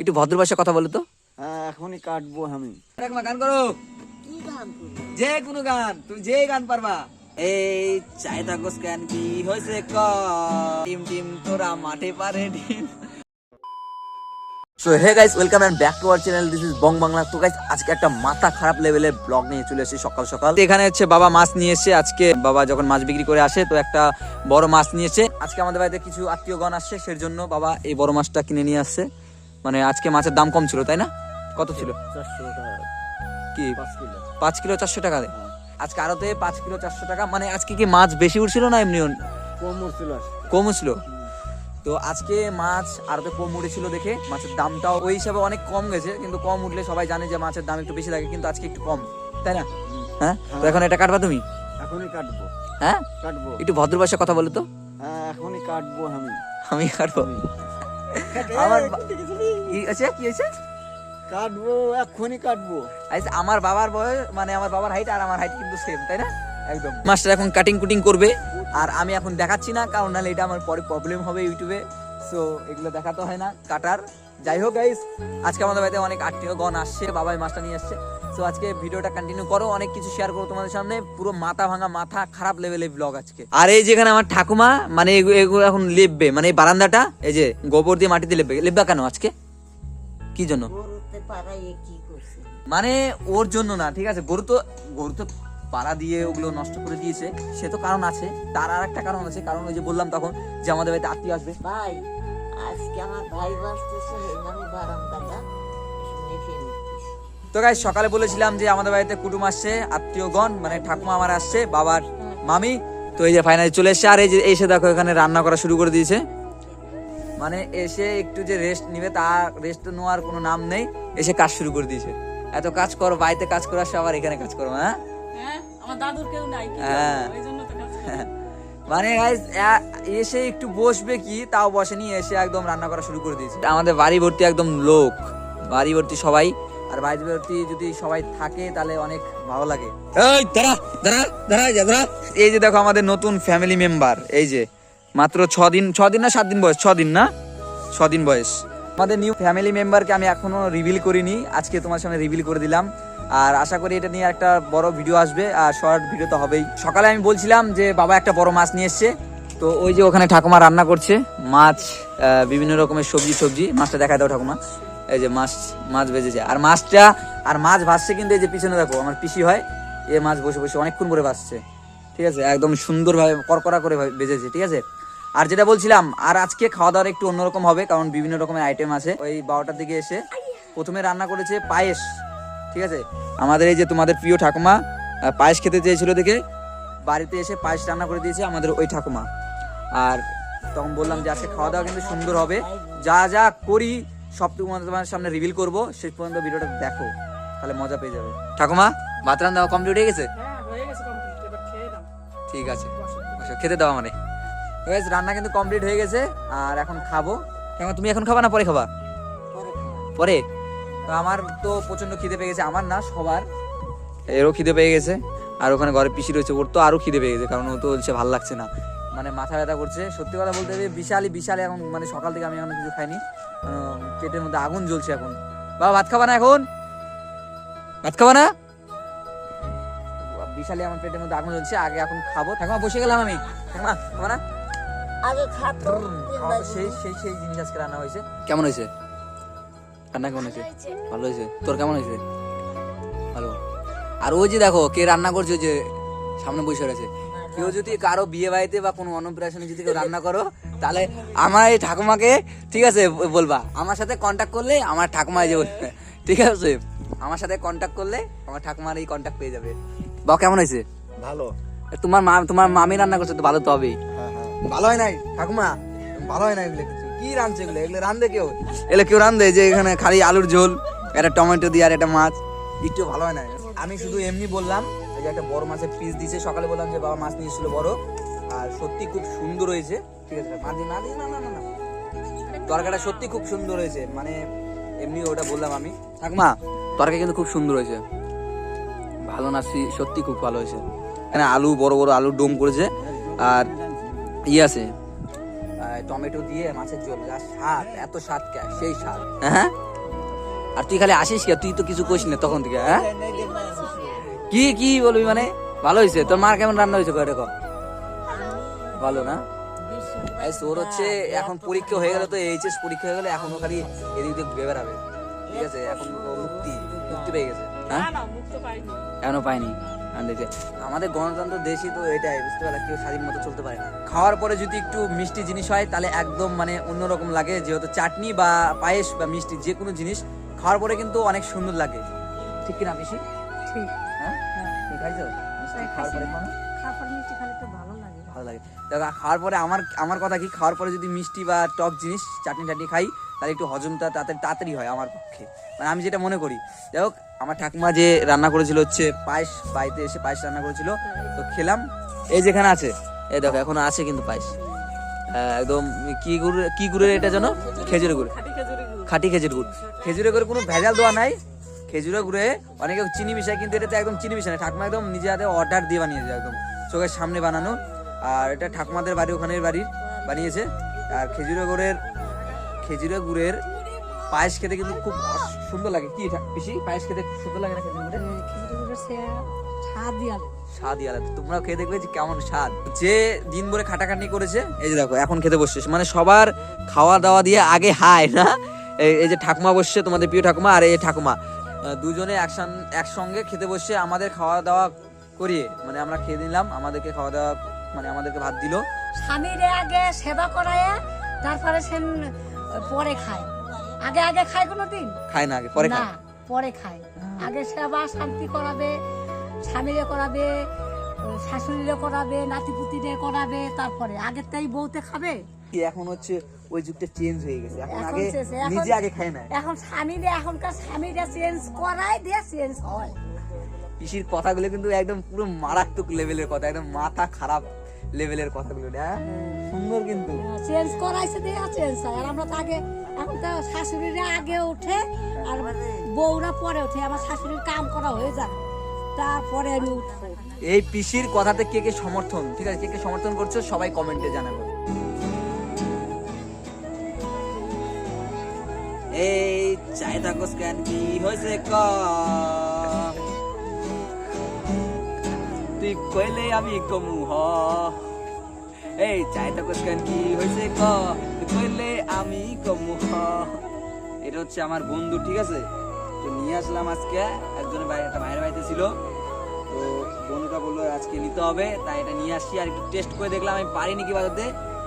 একটু ভদ্র ভাষায় কথা বলো তো। হ্যাঁ এখনই কাটবো আমি। ঠাকুমা গান করো। যে কোনো গান তুমি যে গান পারবা। এই কি হয়েছে ক? টিম টিম তোরা মাঠে পারে team so hey guys welcome and back to our channel this is bong Bangla তো গাইস আজকে একটা মাথা খারাপ লেভেলের ব্লগ নিয়ে চলে এসেছি সকাল সকাল। এখানে হচ্ছে বাবা মাছ নিয়ে এসে আজকে বাবা যখন মাছ বিক্রি করে আসে তো একটা বড় মাছ নিয়ে নিয়েছে আজকে আমাদের বাড়িতে কিছু আত্মীয়গণ আসছে সেই জন্য বাবা এই বড় মাছটা কিনে নিয়ে আসছে। মানে আজকে মাছের দাম কম ছিল তাই না? কত ছিল? কি? পাঁচ কিলো। চারশো টাকা দেয় আজকে আরতে পাঁচ কিলো চারশো টাকা। মানে আজকে কি মাছ বেশি উঠছিল না এমনি কম উঠছিল কম উঠছিল? তো আজকে মাছ আরতে কম উঠেছিল দেখে। মাছের দামটাও ওই হিসাবে অনেক কম গেছে কিন্তু কম উঠলে সবাই জানে যে মাছের দাম একটু বেশি লাগে কিন্তু আজকে একটু কম। তাই না? হ্যাঁ? তো এখন এটা কাটবা তুমি? এখনই কাটবো। হ্যাঁ? কাটবো। একটু ভদ্র ভাষায় কথা বলো তো। হ্যাঁ এখনই কাটবো আমি। আমি কাটবো? আমার কি আছে কি আছে কাটবো এখনই কাটবো। আচ্ছা আমার বাবার বয়স মানে আমার বাবার হাইট আর আমার হাইট কিন্তু সেম তাই না? একদম। মাস্টার এখন কাটিং কুটিং করবে আর আমি এখন দেখাচ্ছি না কারণ নাহলে এটা আমার পরে প্রবলেম হবে ইউটিউবে। সো এগুলো দেখাতে হয় না কাটার। যাই হোক গাইস আজকে আমাদের বাড়িতে অনেক আত্মীয় গণ আসছে বাবাই মাছটা নিয়ে আসছে। সো আজকে ভিডিওটা কন্টিনিউ করো, অনেক কিছু শেয়ার করো তোমাদের সামনে। পুরো মাথা ভাঙা, মাথা খারাপ লেভেলের ব্লগ আজকে। আর এই যেখানে আমার ঠাকুমা মানে এগুলো এখন লেপবে মানে এই বারান্দাটা, এই যে গোবর দিয়ে মাটিতে লেপবে, লেপবা কেন আজকে? কি জন্য? মানে ওর জন্য না, ঠিক আছে? গরু তো গরু তো পাড়া দিয়ে ওগুলো নষ্ট করে দিয়েছে, সে তো কারণ আছে। তার আর একটা কারণ আছে, কারণ ওই যে বললাম তখন যে আমাদের বাড়িতে আত্মীয় আসবে। ভাই আজকে আমার ভাই বাসতেছে আমি বারান্দাটা তো গাই সকালে বলেছিলাম যে আমাদের বাড়িতে কুটুম আসছে আত্মীয়গণ মানে ঠাকুমা আমার আসছে বাবার মামি। তো এই যে ফাইনালি চলে এসছে আর এই যে এসে দেখো এখানে রান্না করা শুরু করে দিয়েছে। মানে এসে একটু যে রেস্ট নিবে তার রেস্ট নেওয়ার কোনো নাম নেই এসে কাজ শুরু করে দিয়েছে। এত কাজ করো বাড়িতে কাজ করে আসো আবার এখানে কাজ করো হ্যাঁ? হ্যাঁ আমার দাদুর কেউ নাই হ্যাঁ। মানে এসে একটু বসবে কি তাও বসেনি এসে একদম রান্না করা শুরু করে দিয়েছে। আমাদের বাড়ি ভর্তি একদম লোক বাড়ি ভর্তি সবাই আর বাড়ি ভর্তি যদি সবাই থাকে তাহলে অনেক ভালো লাগে। এই দাঁড়া দাঁড়া দাঁড়া দাঁড়া। এই যে দেখো আমাদের নতুন ফ্যামিলি মেম্বার এই যে মাত্র ছ দিন ছ দিন না সাত দিন বয়স? ছ দিন না? ছ দিন বয়স। আমাদের নিউ ফ্যামিলি মেম্বারকে আমি এখনও রিভিল করিনি আজকে তোমার সামনে রিভিল করে দিলাম। আর আশা করি এটা নিয়ে একটা বড় ভিডিও আসবে, আর শর্ট ভিডিও তো হবেই। সকালে আমি বলছিলাম যে, বাবা একটা বড় মাছ নিয়ে এসছে। তো ওই যে ওখানে ঠাকুমা রান্না করছে, মাছ বিভিন্ন রকমের সবজি সবজি। মাছটা দেখা দাও ঠাকুমা। এই যে মাছ মাছ ভেজেছে আর মাছটা, আর মাছ ভাসছে কিন্তু এই যে পিছনে দেখো, আমার পিসি হয়, এ মাছ বসে বসে অনেকক্ষণ করে ভাসছে ঠিক আছে? একদম সুন্দরভাবে করকরা করে ভেজেছে, ঠিক আছে? আর যেটা বলছিলাম, আর আজকে খাওয়া দাওয়ার একটু অন্যরকম হবে, কারণ বিভিন্ন রকমের আইটেম আছে। ওই বারোটার দিকে এসে প্রথমে রান্না করেছে পায়েস। ঠিক আছে? আমাদের এই যে তোমাদের প্রিয় ঠাকুমা পায়েস খেতে চেয়েছিল দেখে বাড়িতে এসে পায়েস রান্না করে দিয়েছে আমাদের ওই ঠাকুমা। আর তখন বললাম যে আজকে খাওয়া দাওয়া কিন্তু সুন্দর হবে। যা যা করি সব তোমাদের সামনে রিভিল করব। শেষ পর্যন্ত ভিডিওটা দেখো তাহলে মজা পেয়ে যাবে। ঠাকুমা ভাত রান্না কমপ্লিট হয়ে গেছে? হ্যাঁ ঠিক আছে। খেতে দাও মানে রান্না কিন্তু কমপ্লিট হয়ে গেছে। আর এখন খাব। কেমন তুমি এখন খাবা না পরে খাবা। পরে? তো আমার তো প্রচণ্ড খিদে পেয়ে গেছে আমার না সবার। এরও খিদে পেয়ে গেছে আর ওখানে ঘরে পিসি রয়েছে ওর তো আরও খিদে পেয়ে গেছে কারণ ও তো বলছে ভালো লাগছে না। মানে মাথা ব্যথা করছে সত্যি কথা বলতে গেলে বিশালই বিশাল এখন মানে সকাল থেকে আমি এখন কিছু খাইনি। আহ, পেটের মধ্যে আগুন জ্বলছে এখন। বাবা ভাত খাবা না এখন? ভাত খাবা না? বিশালে আমার পেটের মধ্যে আগুন জ্বলছে আগে এখন খাব। ঠাকুমা বসে গেলাম আমি। ঠাকুমা খাবা না? আগে খাতো সেই সেই সেই জিনিস আজকে রান্না হয়েছে। কেমন হয়েছে? রান্না কেমন হয়েছে? ভালো হয়েছে? তোর কেমন হয়েছে? ভালো। আর ওই যে দেখো কে রান্না করছে যে সামনে বসে রয়েছে। কেউ যদি কারও বিয়ে বাড়িতে বা কোনো অন্নপ্রাশনে যদি কেউ রান্না করো তাহলে আমার এই ঠাকুমাকে ঠিক আছে বলবা। আমার সাথে কন্ট্যাক্ট করলে আমার ঠাকুমা যে। ঠিক আছে? আমার সাথে কন্ট্যাক্ট করলে আমার ঠাকুমার এই কন্ট্যাক্ট পেয়ে যাবে। বা কেমন হয়েছে? ভালো। তোমার মা তোমার মামি রান্না করছে তো ভালো তো হবেই। হ্যাঁ হ্যাঁ। ভালো হয় নাই ঠাকুমা? ভালো হয় না এগুলো কিছু? কি রাঁধছে এগুলো? এগুলো রাঁধে কেউ? এগুলো কেউ রাঁধে? যে এখানে খালি আলুর ঝোল, একটা টমেটো দিয়ে আর একটা মাছ। একটু ভালো হয় না। আমি শুধু এমনি বললাম, এই যে একটা বড় মাছের পিস দিয়েছে, সকালে বললাম যে বাবা মাছ নিয়ে বড়। আর সত্যি খুব সুন্দর হয়েছে। ঠিক আছে, মাছ না দিয়ে না না না না। তরকারিটা সত্যি খুব সুন্দর হয়েছে। মানে এমনি ওটা বললাম আমি। ঠাকুমা, তরকারি কিন্তু খুব সুন্দর হয়েছে। ভালো না সত্যি খুব ভালো হয়েছে। এখানে আলু, বড় বড় আলু ডোম করেছে। আর ইয়ে আছে। টমেটো দিয়ে মাছের ঝোল যা স্বাদ এত স্বাদ কে? সেই স্বাদ। হ্যাঁ আর তুই খালি আসিস কে? তুই তো কিছু কইস না তখন থেকে হ্যাঁ? কি কি বলবি মানে? ভালো হয়েছে তোর মার কেমন রান্না হয়েছে দেখো ভালো না? এই তোর হচ্ছে এখন পরীক্ষা হয়ে গেল তো এইচএস পরীক্ষা হয়ে গেলে এখনও খালি এদিক দিয়ে ঘুরে বেড়াবে। ঠিক আছে? এখন মুক্তি মুক্তি পেয়ে গেছে। হ্যাঁ? না না মুক্ত পাইনি। এখনও পাইনি। আর দেখে আমাদের গণতন্ত্র দেশই তো এটাই বুঝতে পারলে? কেউ স্বাধীন মতো চলতে পারে না। খাওয়ার পরে যদি একটু মিষ্টি জিনিস হয় তাহলে একদম মানে অন্যরকম লাগে যেহেতু চাটনি বা পায়েস বা মিষ্টি যে কোনো জিনিস খাওয়ার পরে কিন্তু অনেক সুন্দর লাগে। ঠিক কিনা বেশি ঠিক। হ্যাঁ? তুমি খাইছো? মিষ্টি খাওয়ার পরে ভালো লাগে। ভালো লাগে। দেখো খাওয়ার পরে আমার আমার কথা কি? খাওয়ার পরে যদি মিষ্টি বা টক জিনিস চাটনি টাটনি খাই তাহলে একটু হজমটা তাড়াতাড়ি তাড়াতাড়ি হয় আমার পক্ষে। মানে আমি যেটা মনে করি যাই হোক আমার ঠাকুমা যে রান্না করেছিল হচ্ছে পায়েস বাড়িতে এসে পায়েস রান্না করেছিল তো খেলাম। এই যেখানে আছে এই দেখো এখনও আছে কিন্তু পায়েস। একদম কি গুড় কি গুড়ের এটা যেন খেজুরের গুড়। খাটি খেজুরি গুড়। খাঁটি খেজুর গুড়। খেজুরের গুড়ে কোনো ভেজাল দেওয়া নাই। খেজুরের গুড়ে অনেকে চিনি মিশায় কিন্তু এটাতে একদম চিনি মিশায় না। ঠাকুমা একদম নিজে হাতে অর্ডার দিয়ে বানিয়েছে একদম। চোখের সামনে বানানো। আর এটা ঠাকুমাদের বাড়ি ওখানের বাড়ির বানিয়েছে। আর খেজুরের গুড়ের খেজুরের গুড়ের পায়েস খেতে কিন্তু খুব সুন্দর লাগে। কি পিসি পায়েস খেতে খুব সুন্দর লাগে না খেজুর গুড়ের স্বাদ দিয়ে স্বাদই আলাদা। তোমরাও খেয়ে দেখবে যে কেমন স্বাদ। যে দিন ভরে খাটাখাটনি করেছে এই যে দেখো এখন খেতে বসছিস মানে সবার খাওয়া দাওয়া দিয়ে আগে হাই না? এই যে ঠাকুমা বসছে তোমাদের প্রিয় ঠাকুমা আর এই ঠাকুমা। দুজনে একসান একসঙ্গে খেতে বসে আমাদের খাওয়া দাওয়া করিয়ে মানে আমরা খেয়ে নিলাম আমাদেরকে খাওয়া দাওয়া মানে আমাদেরকে ভাত দিল। স্বামীর আগে সেবা করায় তারপরে সে পরে খায়। আগে আগে খায় কোনো দিন খায় না আগে পরে না খায়। পরে খায়। আগে সেবা শান্তি করাবে স্বামীরে করাবে শাশুড়িরে করাবে নাতিপুতিরে করাবে তারপরে। আগের তাই বউতে খাবে? কি এখন হচ্ছে ওই যুগটা চেঞ্জ হয়ে গেছে। এখন আগে নিজে আগে খায় না। এখন স্বামীরে এখনকার স্বামীরা চেঞ্জ করায় দিয়ে চেঞ্জ হয়। পিসির কথাগুলো কিন্তু একদম পুরো মারাত্মক লেভেলের কথা একদম মাথা খারাপ। লেভেলের কথাগুলো না সুন্দর কিন্তু। চেঞ্জ করাইছে দিয়ে চেঞ্জ হয়। আর আমরা তো আগে এখন তো শাশুড়িরা আগে ওঠে আর বউরা পরে ওঠে। আমার শাশুড়ির কাম করা হয়ে যায়। তারপরে আমি উঠবো। এই পিসির কথাতে কে কে সমর্থন? ঠিক আছে কে কে সমর্থন করছ সবাই কমেন্টে জানাব। এই থাকোস কেন কি হয়েছে ক তুই কইলে আমি কমু হ। এই চাই থাকোস কেন কি হয়েছে ক? কইলে আমি কমু হ। এটা হচ্ছে আমার বন্ধু ঠিক আছে? তো নিয়ে আসলাম আজকে একজনের বাইরে একটা ভাইয়ের বাড়িতে ছিল। তো বন্ধুটা বলল আজকে নিতে হবে। তাই এটা নিয়ে আসছি আর একটু টেস্ট করে দেখলাম আমি পারিনি কি বাজাতে।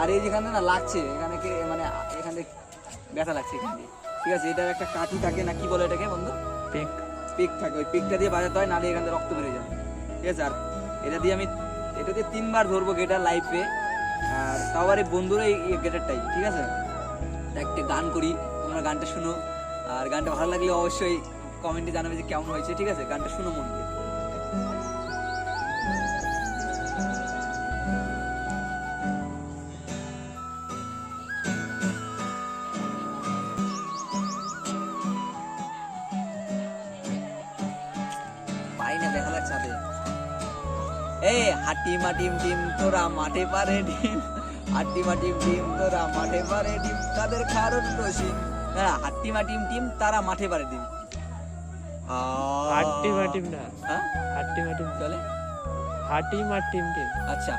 আর এই যেখানে না লাগছে এখানে কে মানে এখানে ব্যথা লাগছে এখানে। ঠিক আছে এটার একটা কাঠি থাকে না কি বলে এটাকে বন্ধু? পিক। পিক থাকে ওই পিকটা দিয়ে বাজাতে হয় নাহলে এখান থেকে রক্ত বেরিয়ে যাবে। ঠিক আছে আর এটা দিয়ে আমি এটা দিয়ে তিনবার ধরবো গেটার লাইফে আর তাও আর এই বন্ধুর এই গেটারটাই, ঠিক আছে? একটা গান করি, তোমরা গানটা শুনো। আর গানটা ভালো লাগলে অবশ্যই কমেন্টে জানাবে যে কেমন হয়েছে, ঠিক আছে? গানটা শুনো মন দিয়ে। হাটি মাটিম টিম তোরা মাঠে পারে ডিম। হাটি মাটিম টিম তোরা মাঠে পারে ডিম। তাদের কারণ রসি হ্যাঁ হাটি মাটিম টিম তারা মাঠে পারে ডিম। হাট্টি মাটিম না। হ্যাঁ? হাট্টি মাটিম চলে হাটি মাটিম টিম আচ্ছা।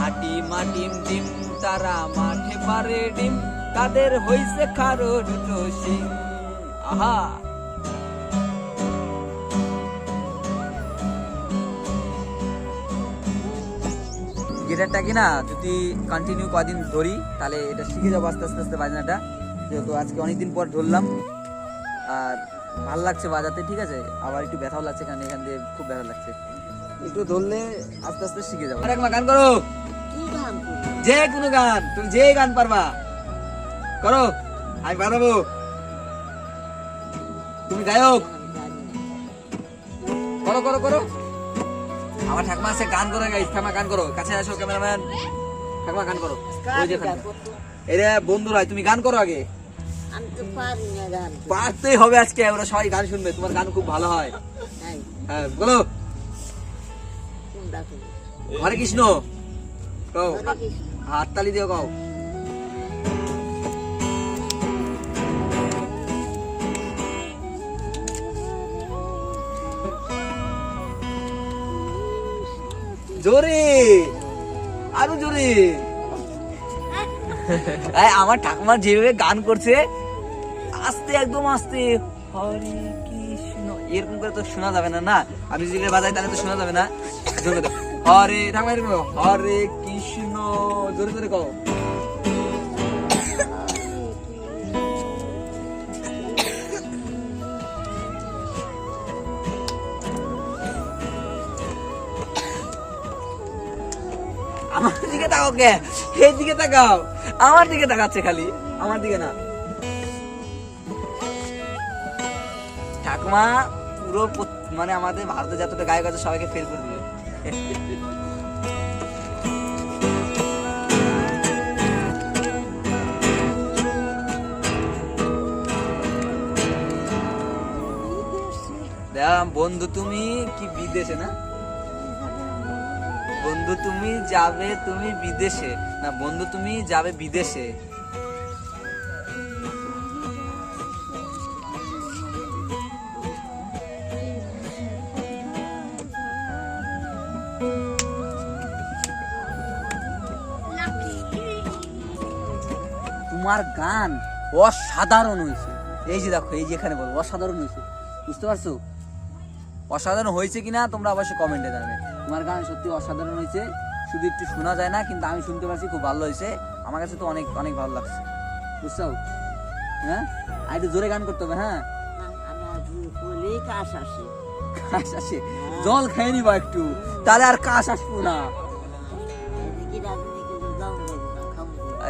হাটি মাটিম ডিম তারা মাঠে পারে ডিম। তাদের হইছে কারণ রসি আহা! গিটারটা কি না যদি কন্টিনিউ কদিন ধরি, তাহলে এটা শিখে যাব আস্তে আস্তে আস্তে বাজনাটা। যেহেতু আজকে অনেকদিন পর ধরলাম, আর ভালো লাগছে বাজাতে, ঠিক আছে? আবার একটু ব্যথাও লাগছে, কারণ এখান দিয়ে খুব ব্যথা লাগছে। একটু ধরলে আস্তে আস্তে শিখে যাব। আরেকবার গান করো? যে কোনো গান, তুমি যে গান পারবা। করো, আমি বানাবো তুমি গায়ক। করো করো করো। আমার ঠাকুমা আছে গান করে গাইস ঠাকুমা গান করো। কাছে আসো ক্যামেরাম্যান ঠাকুমা গান করো। ওই যে এরা বন্ধুরা তুমি গান করো আগে। পারতেই হবে আজকে ওরা সবাই গান শুনবে তোমার গান খুব ভালো হয়। হ্যাঁ বলো। হরে কৃষ্ণ। হাততালি দিও কও। জোরে, আরও জোরে। আমার ঠাকুমা যেভাবে গান করছে, আস্তে একদম আস্তে। হরে কৃষ্ণ, এরকম করে তো শোনা যাবে না না? আমি যদি বাজাই, তাহলে তো শোনা যাবে না। হরে, ঠাকুমা হরে কৃষ্ণ, জোরে জোরে কও। দিকে তাকাও কে? এই দিকে তাকাও। আমার দিকে তাকাচ্ছে খালি। আমার দিকে না। ঠাকুমা, পুরো মানে আমাদের ভারতের যতটা গায়ক আছে, সবাইকে ফেল করে দিবে বন্ধু তুমি কি বিদেশে না? বন্ধু, তুমি যাবে, তুমি বিদেশে। না, বন্ধু, তুমি যাবে বিদেশে। তোমার গান অসাধারণ হয়েছে। এই যে দেখো, এই যে এখানে বলো, অসাধারণ হয়েছে। বুঝতে পারছ? অসাধারণ হয়েছে কিনা তোমরা অবশ্যই কমেন্টে জানাবে। তোমার গান সত্যি অসাধারণ হয়েছে। শুধু একটু শোনা যায় না কিন্তু আমি শুনতে পারছি খুব ভালো হয়েছে। আমার কাছে তো অনেক অনেক ভালো লাগছে। বুঝছ? হ্যাঁ? আর একটু জোরে গান করতে হবে হ্যাঁ? কাশ আসে। কাশ আসে জল খেয়ে নিবা একটু। তাহলে আর কাশ আসব না।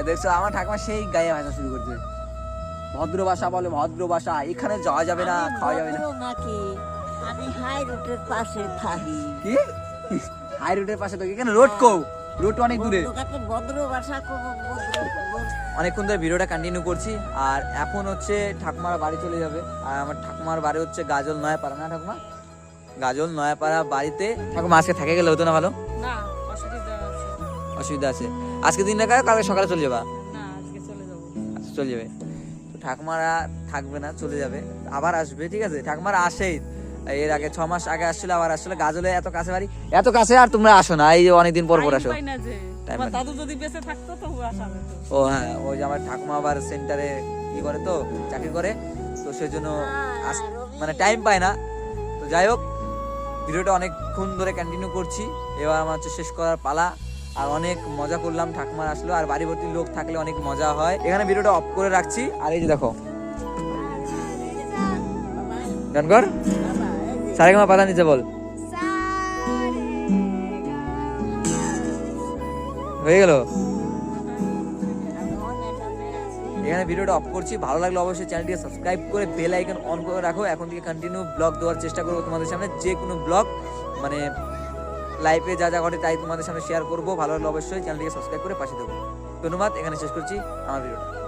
দেখছ আমার ঠাকুমা সেই গায়ে ভাষা শুরু করছে। ভদ্র ভাষা বলে ভদ্র ভাষা এখানে যাওয়া যাবে না খাওয়া যাবে না। আমি হাই রোডের পাশে থাকি। কি? হাই রোডের পাশে তো এখানে রোড কো রোড অনেক দূরে। অনেকক্ষণ ধরে ভিডিওটা কন্টিনিউ করছি আর এখন হচ্ছে ঠাকুমার বাড়ি চলে যাবে। আর আমার ঠাকুমার বাড়ি হচ্ছে গাজল নয়াপাড়া না ঠাকুমা? গাজল নয়াপাড়া বাড়িতে। ঠাকুমা আজকে থাকে গেলে হতো না ভালো? অসুবিধা আছে। অসুবিধা আছে। আজকে দিন দেখা কালকে সকালে চলে যাবা? চলে যাব। আচ্ছা, চলে যাবে। তো ঠাকুমারা থাকবে না চলে যাবে। আবার আসবে ঠিক আছে? ঠাকুমারা আসেই। এর আগে ছ মাস আগে আসছিল আবার আসছিল। গাজলে এত কাছে বাড়ি এত কাছে আর তোমরা আসো না এই যে অনেকদিন পর পর আসো। দাদু যদি বেঁচে থাকতো তো ও হ্যাঁ ওই যে আমার ঠাকুমা আবার সেন্টারে কি করে তো চাকরি করে। তো সেজন্য আস- মানে টাইম পায় না। তো যাই হোক ভিডিওটা অনেকক্ষণ ধরে কন্টিনিউ করছি। এবার আমার হচ্ছে শেষ করার পালা। আর অনেক মজা করলাম ঠাকুমার আসলো। আর বাড়ি ভর্তি লোক থাকলে অনেক মজা হয়। এখানে ভিডিওটা অফ করে রাখছি। আর এই যে দেখো। এই যে সারেগামা পাতা নিচে বল। হয়ে গেল? এখানে ভিডিওটা অফ করছি। ভালো লাগলে অবশ্যই চ্যানেলটিকে সাবস্ক্রাইব করে বেল আইকন অন করে রাখো। এখন থেকে কন্টিনিউ ব্লগ দেওয়ার চেষ্টা করব তোমাদের সামনে। যে কোনো ব্লগ মানে লাইফে যা যা ঘটে তাই তোমাদের সামনে শেয়ার করব। ভালো লাগলে অবশ্যই চ্যানেলটিকে সাবস্ক্রাইব করে পাশে দেবো ধন্যবাদ। এখানে শেষ করছি আমার ভিডিওটা।